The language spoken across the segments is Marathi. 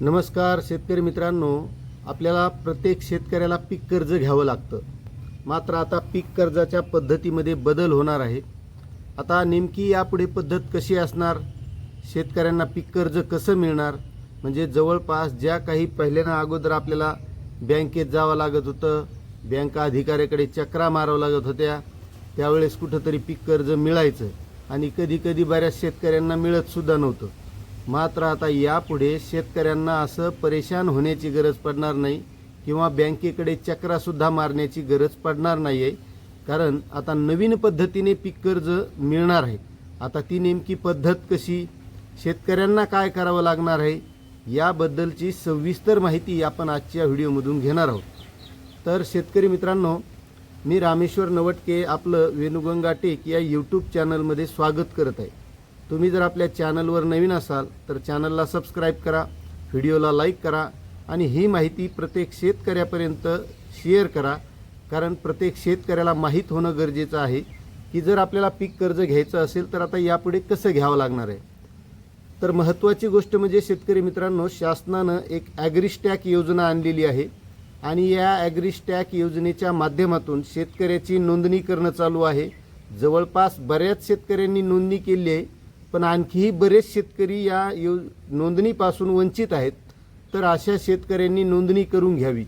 नमस्कार शेतकरी मित्रांनो. आपल्याला प्रत्येक शेतकऱ्याला पीक कर्ज घ्यावं लागतं. मात्र आता पीक कर्जाच्या पद्धतीमध्ये बदल होणार आहे. आता नेमकी यापुढे पद्धत कशी असणार? शेतकऱ्यांना पीक कर्ज कसं मिळणार? म्हणजे जवळपास ज्या काही पहिल्यानं अगोदर आपल्याला बँकेत जावं लागत होतं बँका अधिकाऱ्याकडे चक्रा मारावं लागत होत्या त्यावेळेस कुठंतरी पीक कर्ज मिळायचं आणि कधी कधी बऱ्याच शेतकऱ्यांना मिळतसुद्धा नव्हतं. मात्र आता यापुढे शेतकऱ्यांना असं परेशान होण्याची गरज पडणार नाही किंवा बँकेकडे चक्रासुद्धा मारण्याची गरज पडणार नाही आहे कारण आता नवीन पद्धतीने पीक कर्ज मिळणार आहे. आता ती नेमकी पद्धत कशी? शेतकऱ्यांना काय करावं लागणार आहे? याबद्दलची सविस्तर माहिती आपण आजच्या व्हिडिओमधून घेणार आहोत. तर शेतकरी मित्रांनो मी रामेश्वर नवटके आपलं वेणुगंगा टेक या यूट्यूब चॅनलमध्ये स्वागत करत आहे. तुम्ही जर आपल्या चॅनलवर नवीन असाल तर चॅनलला सबस्क्राईब करा व्हिडिओला लाईक करा आणि ही माहिती प्रत्येक शेतकऱ्यापर्यंत शेअर करा. कारण प्रत्येक शेतकऱ्याला माहीत होणं गरजेचं आहे की जर आपल्याला पीक कर्ज घ्यायचं असेल तर आता यापुढे कसं घ्यावं लागणार आहे? तर महत्त्वाची गोष्ट म्हणजे शेतकरी मित्रांनो शासनानं एक ॲग्रिस्टॅक योजना आणलेली आहे आणि या ॲग्रिस्टॅक योजनेच्या माध्यमातून शेतकऱ्याची नोंदणी करणं चालू आहे. जवळपास बऱ्याच शेतकऱ्यांनी नोंदणी केली आहे. पण आणखीही बरेच शेतकरी या यो नोंदणीपासून वंचित आहेत. तर अशा शेतकऱ्यांनी नोंदणी करून घ्यावी.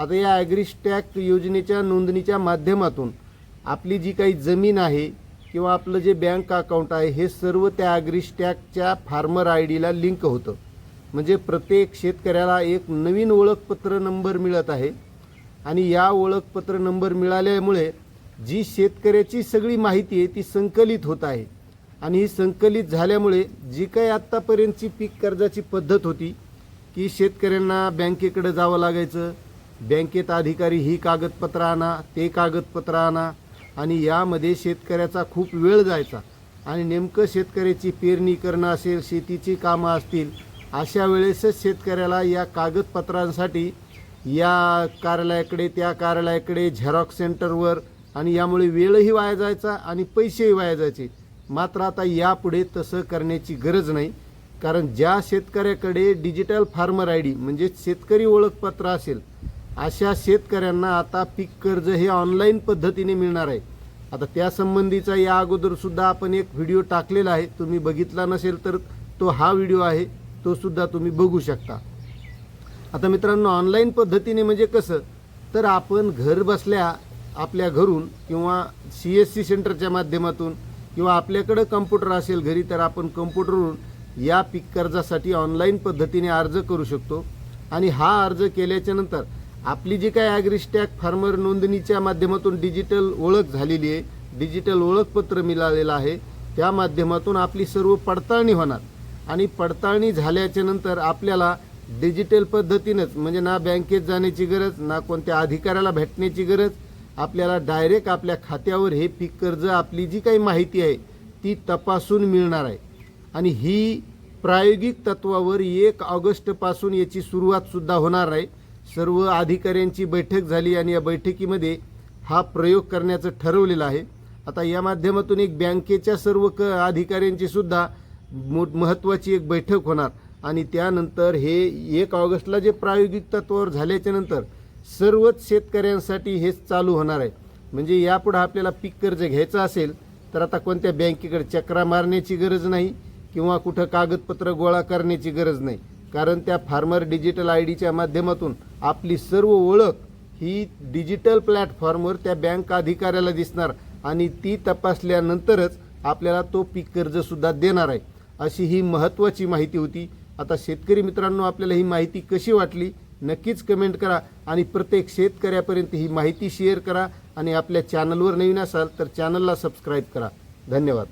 आता या ॲग्रिस्टॅक योजनेच्या नोंदणीच्या माध्यमातून आपली जी काही जमीन आहे किंवा आपलं जे बँक अकाउंट आहे हे सर्व त्या ॲग्रिस्टॅकच्या फार्मर आय डीला लिंक होतं. म्हणजे प्रत्येक शेतकऱ्याला एक नवीन ओळखपत्र नंबर मिळत आहे. आणि या ओळखपत्र नंबर मिळाल्यामुळे जी शेतकऱ्याची सगळी माहिती आहे ती संकलित होत आहे. आणि ही संकलित झाल्यामुळे जी काही आत्तापर्यंतची पीक कर्जाची पद्धत होती की शेतकऱ्यांना बँकेकडे जावं लागायचं बँकेत अधिकारी ही कागदपत्र आणा ते कागदपत्र आणा आणि यामध्ये शेतकऱ्याचा खूप वेळ जायचा. आणि नेमकं शेतकऱ्याची पेरणी करणं असेल शेतीची कामं असतील अशा वेळेसच शेतकऱ्याला या कागदपत्रांसाठी या कार्यालयाकडे त्या कार्यालयाकडे झेरॉक्स सेंटरवर आणि यामुळे वेळही वाया जायचा आणि पैसेही वाया जायचे. मात्र आता यापुढे तसं करण्याची गरज नाही कारण ज्या शेतकऱ्याकडे डिजिटल फार्मर आय डी म्हणजे शेतकरी ओळखपत्र असेल अशा शेतकऱ्यांना आता पीक कर्ज हे ऑनलाईन पद्धतीने मिळणार आहे. आता त्यासंबंधीचा या अगोदरसुद्धा आपण एक व्हिडिओ टाकलेला आहे तुम्ही बघितला नसेल तर तो हा व्हिडिओ आहे तो सुद्धा तुम्ही बघू शकता. आता मित्रांनो ऑनलाईन पद्धतीने म्हणजे कसं? तर आपण घर बसल्या आपल्या घरून किंवा सी एस सी सेंटरच्या माध्यमातून किंवा आपल्याकडं कम्प्युटर असेल घरी तर आपण कम्प्युटरवरून या पीक कर्जासाठी ऑनलाईन पद्धतीने अर्ज करू शकतो. आणि हा अर्ज केल्याच्यानंतर आपली जी काय ॲग्रिस्टॅक फार्मर नोंदणीच्या माध्यमातून डिजिटल ओळख झालेली आहे डिजिटल ओळखपत्र मिळालेलं आहे त्या माध्यमातून आपली सर्व पडताळणी होणार. आणि पडताळणी झाल्याच्यानंतर आपल्याला डिजिटल पद्धतीनंच म्हणजे ना बँकेत जाण्याची गरज ना कोणत्या अधिकाऱ्याला भेटण्याची गरज आपल्याला डायरेक्ट आपल्या खात्यावर हे पीक कर्ज आपली जी काही माहिती आहे ती तपासून मिळणार आहे. आणि ही प्रायोगिक तत्वावर एक ऑगस्टपासून याची सुरुवातसुद्धा होणार आहे. सर्व अधिकाऱ्यांची बैठक झाली आणि या बैठकीमध्ये हा प्रयोग करण्याचं ठरवलेलं आहे. आता या माध्यमातून एक बँकेच्या सर्व क अधिकाऱ्यांची सुद्धा मोठ महत्त्वाची एक बैठक होणार. आणि त्यानंतर हे एक ऑगस्टला जे प्रायोगिक तत्वावर झाल्याच्यानंतर सर्वच शेतकऱ्यांसाठी हेच चालू होणार आहे. म्हणजे यापुढे आपल्याला पीक कर्ज घ्यायचं असेल तर आता कोणत्या बँकेकडे चक्रा मारण्याची गरज नाही किंवा कुठं कागदपत्र गोळा करण्याची गरज नाही. कारण त्या फार्मर डिजिटल आय डीच्या माध्यमातून आपली सर्व ओळख ही डिजिटल प्लॅटफॉर्मवर त्या बँक अधिकाऱ्याला दिसणार आणि ती तपासल्यानंतरच आपल्याला तो पीक कर्जसुद्धा देणार आहे. अशी ही महत्त्वाची माहिती होती. आता शेतकरी मित्रांनो आपल्याला ही माहिती कशी वाटली? नक्कीच कमेंट करा आणि प्रत्येक शेतकऱ्यापर्यंत ही माहिती शेअर करा आणि आपल्या चॅनलवर नवीन असाल तर चॅनलला सबस्क्राईब करा. धन्यवाद.